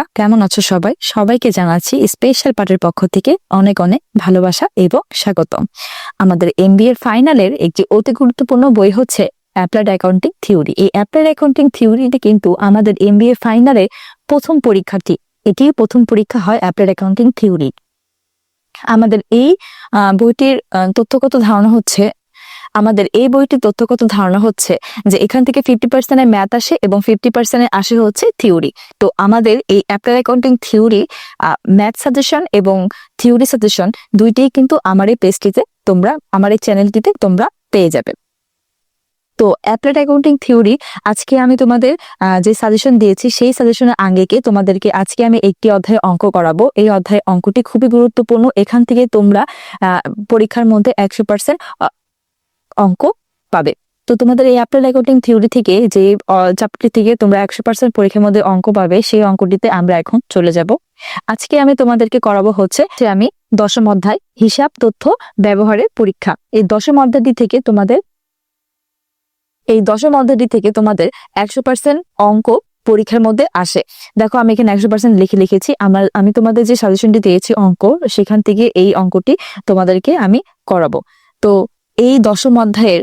অবস্থা কেমন আছো সবাই? সবাইকে জানাচ্ছি স্পেশাল পার্টের পক্ষ থেকে অনেক অনেক ভালোবাসা এবং স্বাগতম। আমাদের এমবিএ ফাইনালের একটি অতি গুরুত্বপূর্ণ বই হচ্ছে অ্যাপ্লাইড অ্যাকাউন্টিং থিওরি এই অ্যাপ্লাইড অ্যাকাউন্টিং থিওরিটি কিন্তু আমাদের এমবিএ ফাইনালের প্রথম পরীক্ষাটি এটি প্রথম পরীক্ষা হয় অ্যাপ্লাইড অ্যাকাউন্টিং থিওরি আমাদের এই বইটির তথ্যগত ধারণা হচ্ছে আমাদের এই বইটির তথ্যগত ধারণা হচ্ছে যে এখান থেকে ফিফটি পার্সেন্টের ম্যাথ আসে এবং ফিফটি পার্সেন্টের আসে হচ্ছে থিওরি তো আমাদের এই applied accounting theory math suggestion এবং থিওরি সাজেশন দুইটাই কিন্তু আমার এই পেজটিতে তোমরা, আমার এই চ্যানেলটিতে তোমরা পেয়ে যাবে। তো অ্যাপ্লাইড অ্যাকাউন্টিং থিওরি আজকে আমি তোমাদের যে সাজেশন দিয়েছি সেই সাজেশনের আঙ্গিকে তোমাদেরকে আজকে আমি একটি অধ্যায়ে অঙ্ক করাবো। এই অধ্যায়ে অঙ্কটি খুবই গুরুত্বপূর্ণ। এখান থেকে তোমরা পরীক্ষার মধ্যে একশো পার্সেন্ট অঙ্ক পাবে। তো তোমাদের এই অ্যাপ্লাইড অ্যাকাউন্টিং থিওরি থেকে যে চ্যাপ্টারটি থেকে তোমরা একশো পার্সেন্ট পরীক্ষার মধ্যে অঙ্ক পাবে, সেই অঙ্কটিতে আমরা এখন চলে যাব। আজকে আমি তোমাদেরকে করাবো হচ্ছে যে, আমি দশম অধ্যায়, হিসাব, তথ্য, ব্যবহারের পরীক্ষা। এই দশম অধ্যায়টি থেকে তোমাদের, এই দশম অধ্যায়টি থেকে তোমাদের একশো পার্সেন্ট অঙ্ক পরীক্ষার মধ্যে আসে। দেখো, আমি এখানে একশো পার্সেন্ট লিখে লিখেছি। আমার, আমি তোমাদের যে সাজেশনটি দিয়েছি অঙ্ক, সেখান থেকে এই অঙ্কটি তোমাদেরকে আমি করাবো। তো এই দশম অধ্যায়ের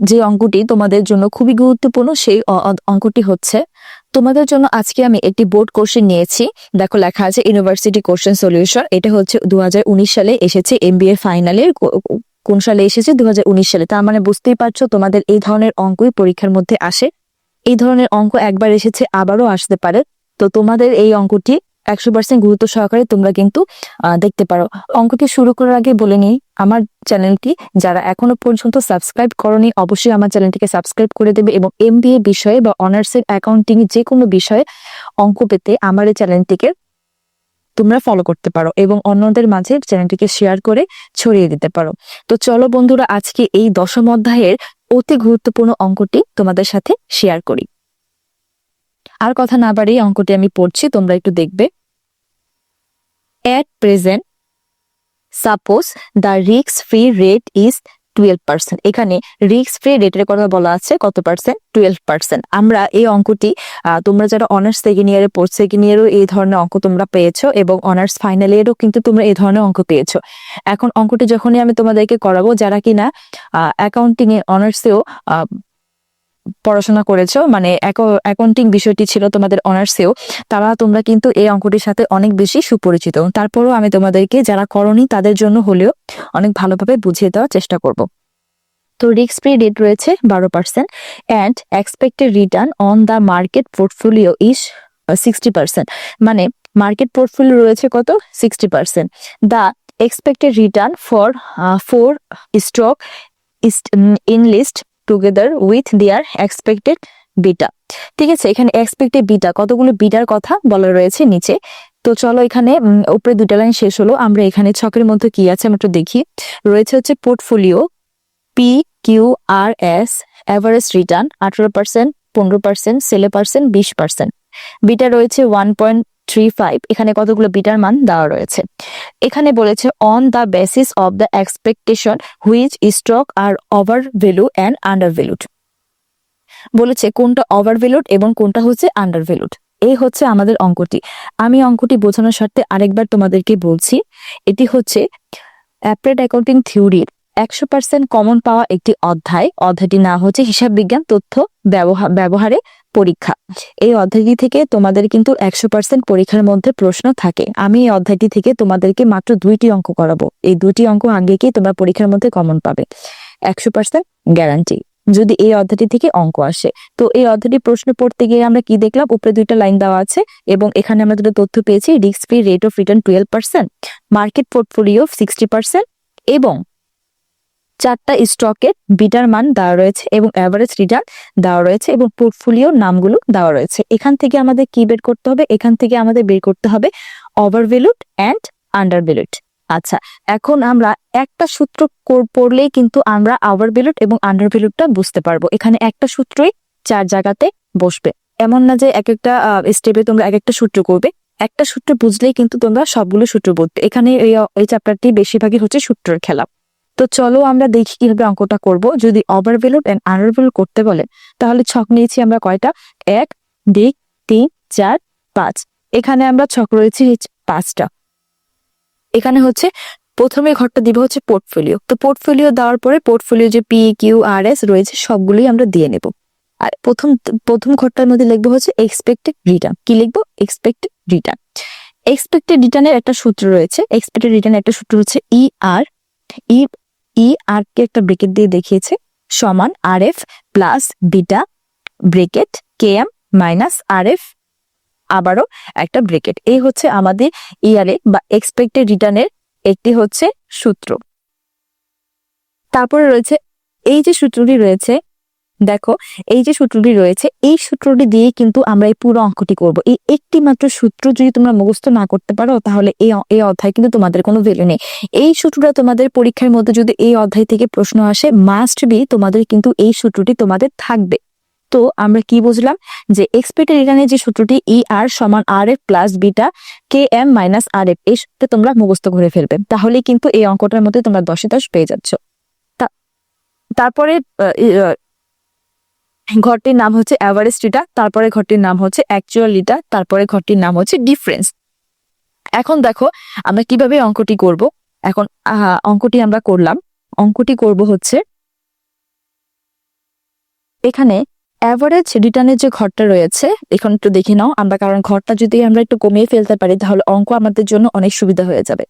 যে অঙ্কটি তোমাদের জন্য খুবই গুরুত্বপূর্ণ, সেই অঙ্কটি হচ্ছে, তোমাদের জন্য আজকে আমি একটি বোর্ড কোশ্চেন নিয়েছি। দেখো লেখা আছে, ইউনিভার্সিটি কোশ্চেন সলিউশন এটা হচ্ছে দু হাজার উনিশ সালে এসেছে, এমবিএ ফাইনালে কোন সালে এসেছে? দু হাজার উনিশ সালে। তার মানে বুঝতেই পারছ, তোমাদের এই ধরনের অঙ্কই পরীক্ষার মধ্যে আসে। এই ধরনের অঙ্ক একবার এসেছে, আবারও আসতে পারে। তো তোমাদের এই অঙ্কটি একশো পার্সেন্ট গুরুত্ব সহকারে তোমরা কিন্তু দেখতে পারো। অঙ্কটি শুরু করার আগে বলে নিই, আমার চ্যানেলটি যারা এখনও পর্যন্ত সাবস্ক্রাইব করনি, অবশ্যই আমার চ্যানেলটিকে সাবস্ক্রাইব করে দেবে এবং এমবিএ বিষয়ে বা অনার্সের অ্যাকাউন্টিং যে কোনো বিষয়ে অঙ্ক পেতে আমার এই চ্যানেলটিকে তোমরা ফলো করতে পারো এবং অন্যদের মাঝে চ্যানেলটিকে শেয়ার করে ছড়িয়ে দিতে পারো। তো চলো বন্ধুরা, আজকে এই দশম অধ্যায়ের অতি গুরুত্বপূর্ণ অঙ্কটি তোমাদের সাথে শেয়ার করি। আর কথা না বাড়িয়ে অঙ্কটি আমি পড়ছি, তোমরা একটু দেখবে। At present দ্য রিক্স free rate is twelve percent এখানে রিস্ক ফ্রি রেটের কথা বলা আছে, কত পার্সেন্ট টুয়েলভ পার্সেন্ট আমরা এই অঙ্কটি তোমরা যারা অনার্স সেকেন্ড ইয়ারে পড় সেকেন্ড ইয়ারও এই ধরনের অঙ্ক তোমরা পেয়েছ এবং অনার্স ফাইনাল ইয়ারও কিন্তু তোমরা এই ধরনের অঙ্ক পেয়েছ। এখন অঙ্কটি যখনই আমি তোমাদেরকে করাবো, যারা কিনা অ্যাকাউন্টিং এ অনার্সেও পড়াশোনা করেছ মানে অ্যাকাউন্টিং বিষয়টি ছিল তোমাদের অনার্সেও, তারা তোমরা কিন্তু এই অঙ্কটির সাথে অনেক বেশি সুপরিচিত। তারপরও আমি তোমাদেরকে যারা করনি তাদের জন্য হলেও অনেক ভালোভাবে বুঝিয়ে দেওয়ার চেষ্টা করব। তো রিস্ক ফ্রি রেট রয়েছে বারো percent and expected return on the market portfolio is sixty percent মানে মার্কেট পোর্টফোলিও রয়েছে কত? Sixty percent the expected return for four stock in list together with their expected beta ঠিক আছে, এখানে expected beta কতগুলো bitter কথা বলা রয়েছে নিচে। তো চলো এখানে উপরে দুটা লাইন শেষ হলো। আমরা এখানে ছকের মধ্যে কি আছে আমরা একটু দেখি। রয়েছে হচ্ছে portfolio P Q R S average return আঠারো পার্সেন্ট পনেরো পার্সেন্ট সেলে পার্সেন্ট বিশ পার্সেন্ট বিটা রয়েছে ওয়ান পয়েন্ট থ্রি ফাইভ এখানে কতগুলো বিটার মান দেওয়া রয়েছে। এখানে বলেছে on the basis of the expectation which stock are over value and under valued বলেছে, কোনটা ওভার ভ্যালুড এবং কোনটা হচ্ছে আন্ডার ভ্যালুড এই হচ্ছে আমাদের অঙ্কটি। আমি অঙ্কটি বোঝানোর স্বার্থে আরেকবার তোমাদেরকে বলছি, এটি হচ্ছে অ্যাপ্রেড অ্যাকাউন্টিং থিওরির একশো পার্সেন্ট কমন পাওয়া একটি অধ্যায়। অধ্যায়টি না হচ্ছে হিসাব বিজ্ঞান তথ্য ব্যবহার ব্যবহারে পরীক্ষা। এই অধ্যায়টি থেকে তোমাদের কিন্তু একশো পার্সেন্ট পরীক্ষার মধ্যে প্রশ্ন থাকে। আমি এই অধ্যায়টি থেকে তোমাদেরকে মাত্র দুইটি অঙ্ক করাবো। এই দুটি অঙ্ক আগে কি তোমরা পরীক্ষার মধ্যে কমন পাবে। একশো পার্সেন্ট গ্যারান্টি যদি এই অধ্যায়টি থেকে অঙ্ক আসে। তো এই অধ্যায়টি প্রশ্ন পড়তে গিয়ে আমরা কি দেখলাম? উপরে দুইটা লাইন দেওয়া আছে এবং এখানে আমরা দুটো তথ্য পেয়েছি risk free rate of return twelve percent market portfolio sixty percent এবং চারটা স্টকের বিটার মান দেওয়া রয়েছে এবং অ্যাভারেজ রিটার্ন দেওয়া রয়েছে এবং পোর্টফোলিও নামগুলো দেওয়া রয়েছে। এখান থেকে আমাদের কি বের করতে হবে? এখান থেকে আমাদের বের করতে হবে ওভার অ্যান্ড আন্ডার আচ্ছা এখন আমরা একটা সূত্র পড়লেই কিন্তু আমরা ভ্যালুড এবং আন্ডার ভ্যালুডটা বুঝতে পারব। এখানে একটা সূত্রই চার জায়গাতে বসবে। এমন না যে এক একটা স্টেপে তোমরা এক একটা সূত্র করবে। একটা সূত্র বুঝলেই কিন্তু তোমরা সবগুলো সূত্র বুঝবে এখানে এই চ্যাপ্টারটি বেশিরভাগই হচ্ছে সূত্রের খেলা। তো চলো আমরা দেখি কীভাবে অঙ্কটা করব। যদি over valued and under valued করতে বলে, তাহলে ছক নিয়েছি আমরা কয়টা? এক, দুই, তিন, চার, পাঁচ। এখানে আমরা ছক রয়েছি পাঁচটা। এখানে হচ্ছে প্রথমে ঘরটা দিব হচ্ছে পোর্টফোলিও তো পোর্টফোলিও দেওয়ার পরে পোর্টফোলিও যে পি কিউ আর এস রয়েছে, সবগুলোই আমরা দিয়ে নেব। আর প্রথম প্রথম ঘরটার মধ্যে লিখব হচ্ছে এক্সপেক্টেড রিটার্ন কি লিখব? এক্সপেক্টেড রিটার্ন এক্সপেক্টেড রিটার্নের একটা সূত্র রয়েছে। এক্সপেক্টেড রিটার্নের একটা সূত্র হচ্ছে ই আর ই ই আর কে একটা ব্রেকেট দিয়ে দেখিয়েছে। সমান R F plus beta bracket K M minus R F আবারও একটা ব্রেকেট এই হচ্ছে আমাদের ইয়ারে বা এক্সপেক্টেড রিটার্নের একটি হচ্ছে সূত্র। তারপরে রয়েছে, এই যে সূত্রটি রয়েছে দেখো, এই যে সূত্রটি রয়েছে, এই সূত্রটি দিয়ে কিন্তু আমরা এই পুরো অঙ্কটি করব। এই একটি মাত্র সূত্র যদি তোমরা মুখস্থ না করতে পারো, তাহলে এই এই অধ্যায় কিন্তু তোমাদের কোনো ভ্যালু নেই। এই সূত্রটা তোমাদের পরীক্ষার মধ্যে যদি এই অধ্যায় থেকে প্রশ্ন আসে মাস্ট বি তোমাদের কিন্তু এই সূত্রটি তোমাদের থাকবে। তো আমরা কি বুঝলাম? যে এক্সপেক্টেড রিটার্নের যে সূত্রটি ই আর সমান R F plus beta K M minus R F এই সূত্রটা তোমরা মুখস্থ করে ফেলবে। তাহলে কিন্তু এই অঙ্কটার মধ্যে তোমরা দশে দশ পেয়ে যাচ্ছ। তারপরে ঘরটির নাম হচ্ছে অ্যাভারেজ রিটা তারপরে ঘরটির নাম হচ্ছে অ্যাকচুয়াল রিটা তারপরে ঘরটির নাম হচ্ছে ডিফারেন্স। এখন দেখো, আমরা কীভাবে অঙ্কটি করব? এখন অঙ্কটি আমরা করলাম। অঙ্কটি করব হচ্ছে, এখানে অ্যাভারেজ রিটার্নের যে ঘরটা রয়েছে, এখন একটু দেখে নাও আমরা, কারণ ঘরটা যদি আমরা একটু কমিয়ে ফেলতে পারি, তাহলে অঙ্ক আমাদের জন্য অনেক সুবিধা হয়ে যাবে।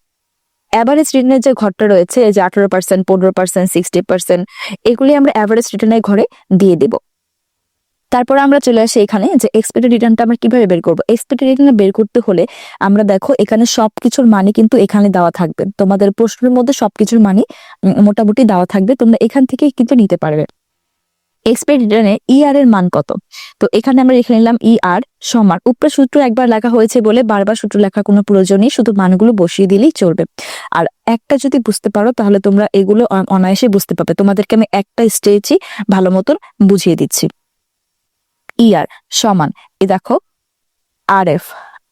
অ্যাভারেজ রিটার্নের যে ঘরটা রয়েছে, এই যে আঠারো পার্সেন্ট পনেরো পার্সেন্ট সিক্সটি পার্সেন্ট এগুলি আমরা অ্যাভারেজ রিটার্নের ঘরে দিয়ে দেব। তারপর আমরা চলে আসি এখানে যে এক্সপেক্টেড রিটার্নটা আমরা কীভাবে বের করব? এক্সপেক্টেড রিটার্ন বের করতে হলে আমরা দেখো এখানে সবকিছুর মানি কিন্তু এখানে দেওয়া থাকবে। তোমাদের প্রশ্নের মধ্যে সবকিছুর মানি মোটামুটি দেওয়া থাকবে, তোমরা এখান থেকে কিন্তু নিতে পারবে। এক্সপেক্ট রিটার্নে ই আর এর মান কত? তো এখানে আমরা লিখে নিলাম ই আর সমান। উপরে সূত্র একবার লেখা হয়েছে বলে বারবার সূত্র লেখার কোনো প্রয়োজন নেই, শুধু মানগুলো বসিয়ে দিলেই চলবে। আর একটা যদি বুঝতে পারো, তাহলে তোমরা এগুলো অনায়াসে বুঝতে পারবে তোমাদেরকে আমি একটা স্টেজই ভালো মতন বুঝিয়ে দিচ্ছি। ই আর সমান। এ দেখো আর এফ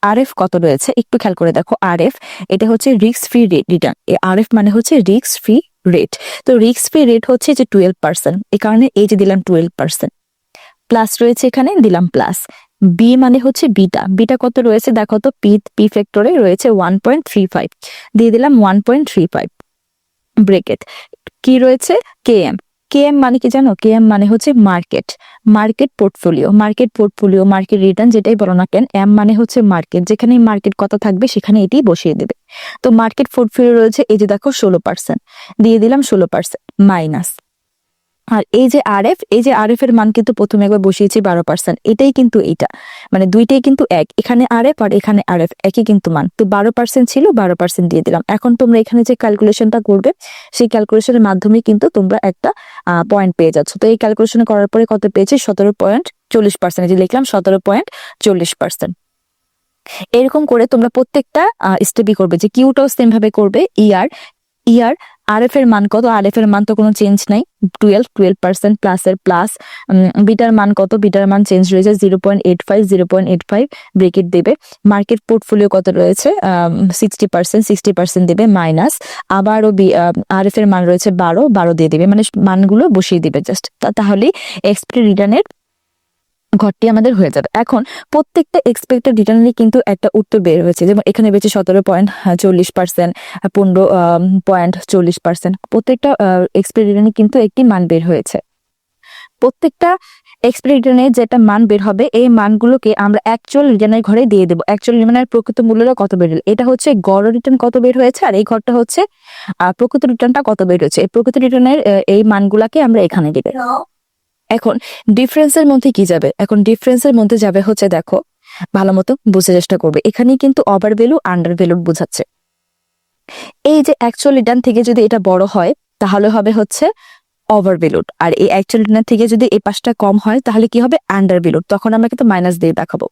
আর এফ কত রয়েছে? একটু খেয়াল করে দেখো আর এফ এটা হচ্ছে risk free rate return R F মানে হচ্ছে রিস্ক ফ্রি রেট। তো রিস্ক ফ্রি রেট হচ্ছে যে টুয়েলভ পার্সেন্ট এই কারণে এই যে দিলাম টুয়েলভ পার্সেন্ট প্লাস রয়েছে এখানে, দিলাম প্লাস। বি মানে হচ্ছে বিটা। বিটা কত রয়েছে? দেখো তো পি পি ফ্যাক্টরে রয়েছে ওয়ান পয়েন্ট থ্রি ফাইভ দিয়ে দিলাম one point three five bracket কি রয়েছে? কে এম কে এম মানে কি জানো? কে এম মানে হচ্ছে market market portfolio market portfolio market return যেটাই বলো না কেন এম মানে হচ্ছে মার্কেট যেখানে মার্কেট কত থাকবে সেখানে এটি বসিয়ে দেবে। তো মার্কেট পোর্টফোলিও রয়েছে এই যে দেখো ষোলো পার্সেন্ট দিয়ে দিলাম ষোলো পার্সেন্ট মাইনাস আর এই যে আর এফ এই যে আর এফ এর মান কিন্তু প্রথমে একবার বসিয়েছি বারো পার্সেন্ট। এটাই কিন্তু এইটা। মানে দুইটাই কিন্তু এক। এখানে আর এফ আর এখানে আর এফ একই কিন্তু মান। তো বারো পার্সেন্ট ছিল, বারো পার্সেন্ট দিয়ে দিলাম। এখন তোমরা এখানে যে ক্যালকুলেশনটা করবে, সেই ক্যালকুলেশনের মাধ্যমে কিন্তু তোমরা একটা পয়েন্ট পেয়ে যাচ্ছ। তো এই ক্যালকুলেশন করার পরে কত পেয়েছি? সতেরো পয়েন্ট চল্লিশ পার্সেন্ট। যে লিখলাম, সতেরো পয়েন্ট চল্লিশ পার্সেন্ট। এরকম করে তোমরা প্রত্যেকটা স্টেপই করবে। যে কিউটাও সেম ভাবে করবে। ইয়ার ইয়ার আর এফ এর মান কত? আর এফ এর মান তো কোনো চেঞ্জ নাই। টুয়েলভ টুয়েলভ পার্সেন্ট প্লাস এর প্লাস বিটার মান কত? বিটার মান চেঞ্জ রয়েছে zero point eight five zero point eight five bracket দেবে। মার্কেট পোর্টফোলিও কত রয়েছে? সিক্সটি পার্সেন্ট সিক্সটি পার্সেন্ট দেবে মাইনাস আবারও আর এফ এর মান রয়েছে বারো বারো দিয়ে দেবে। মানে মানগুলো বসিয়ে দিবে জাস্ট তাহলেই এক্সপেক্টেড রিটার্নের ঘরটি আমাদের হয়ে যাবে। এখন প্রত্যেকটা এক্সপেক্টেড রিটার্নেরই কিন্তু একটা উত্তর বের হয়েছে। যেমন এখানে বেঁচে সতেরো পয়েন্ট চল্লিশ পার্সেন্ট পনেরো পয়েন্ট চল্লিশ পার্সেন্ট প্রত্যেকটা এক্সপেক্টেড রিটার্নে কিন্তু একটি মান বের হয়েছে। প্রত্যেকটা এক্সপেক্টেড যেটা মান বের হবে, এই মানগুলোকে আমরা অ্যাকচুয়াল রিটার্নের ঘরে দিয়ে দেবো। অ্যাকচুয়াল রিটার্নের প্রকৃত মূল্যটা কত বের এটা হচ্ছে গড় রিটার্ন কত বের হয়েছে আর এই ঘরটা হচ্ছে প্রকৃত রিটার্নটা কত বের হয়েছে? এই প্রকৃত রিটার্নের এই মানগুলাকে আমরা এখানে দিবে। এখন ডিফারেন্সের মধ্যে কি যাবে? এখন ডিফারেন্সের মধ্যে যাবে হচ্ছে দেখো, ভালো মতো বুঝতে চেষ্টা করবে। এখানে কিন্তু ওভার ভ্যালু আন্ডার ভ্যালু বোঝাচ্ছে। এই যে অ্যাকচুয়াল রিটার্ন থেকে যদি এটা বড় হয়, তাহলে হবে হচ্ছে ওভার ভ্যালুড আর এই অ্যাকচুয়াল রিটার্ন থেকে যদি এই পাশটা কম হয়, তাহলে কি হবে? আন্ডার ভ্যালুড তখন আমরা কিন্তু মাইনাস দিয়ে দেখাবো।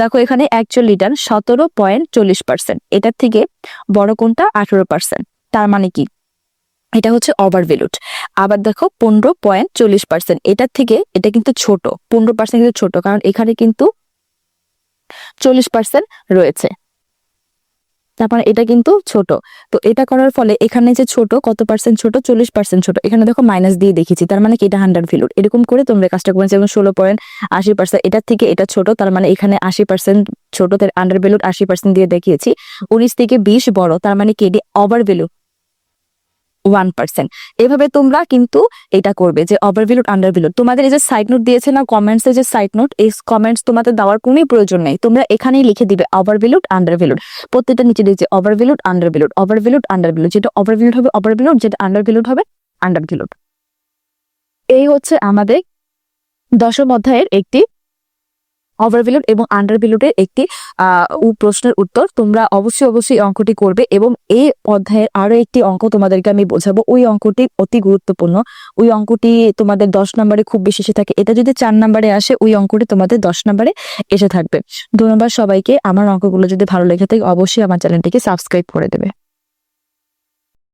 দেখো এখানে অ্যাকচুয়াল রিটার্ন সতেরো পয়েন্ট চল্লিশ পার্সেন্ট এটার থেকে বড় কোনটা? আঠেরো পার্সেন্ট তার মানে কি? এটা হচ্ছে ওভার ভ্যালুড আবার দেখো পনেরো পয়েন্ট চল্লিশ পার্সেন্ট এটার থেকে এটা কিন্তু ছোট, পনেরো পার্সেন্ট কিন্তু ছোট, কারণ এখানে কিন্তু চল্লিশ পার্সেন্ট রয়েছে। তারপর এটা কিন্তু ছোট, তো এটা করার ফলে এখানে যে ছোট, কত পার্সেন্ট ছোট? চল্লিশ পার্সেন্ট ছোট। এখানে দেখো মাইনাস দিয়ে দেখেছি তার মানে কি? এটা হান্ড্রেড ভ্যালুড এরকম করে তোমরা কাজটা করে যেমন ষোলো পয়েন্ট আশি পার্সেন্ট এটার থেকে এটা ছোট, তার মানে এখানে আশি পার্সেন্ট ছোট, তার আন্ডার ভ্যালুড আশি পার্সেন্ট দিয়ে দেখিয়েছি। উনিশ থেকে বিশ বড়, তার মানে কি? এটি ওভার ভ্যালু ওয়ান পার্সেন্ট এভাবে তোমরা কিন্তু এটা করবে যে ওভার ভ্যালুড আন্ডার ভ্যালুড তোমাদের এই যে সাইড নোট দিয়েছে না কমেন্টস যে সাইড নোট এই কমেন্টস তোমাদের দেওয়ার কোনোই প্রয়োজন নেই। তোমরা এখানেই লিখে দিবে ওভার ভ্যালুড আন্ডার ভ্যালুড প্রত্যেকটা নিচে দিয়েছে over valued under valued over valued under valued যেটা ওভার ভ্যালুড হবে ওভার ভ্যালুড যেটা আন্ডার ভ্যালুড হবে আন্ডার ভ্যালুড এই হচ্ছে আমাদের দশম অধ্যায়ের একটি ওভারভিলুড এবং আন্ডারভিলুডের একটি প্রশ্নের উত্তর তোমরা অবশ্যই অবশ্যই অঙ্কটি করবে এবং এই অধ্যায়ের আরও একটি অঙ্ক তোমাদেরকে আমি বোঝাবো। ওই অঙ্কটি অতি গুরুত্বপূর্ণ। ওই অঙ্কটি তোমাদের দশ নম্বরে খুব বেশি এসে থাকে। এটা যদি চার নম্বরে আসে, ওই অঙ্কটি তোমাদের দশ নম্বরে এসে থাকবে। ধন্যবাদ সবাইকে। আমার অঙ্কগুলো যদি ভালো লেগে থাকে, অবশ্যই আমার চ্যানেলটিকে সাবস্ক্রাইব করে দেবে।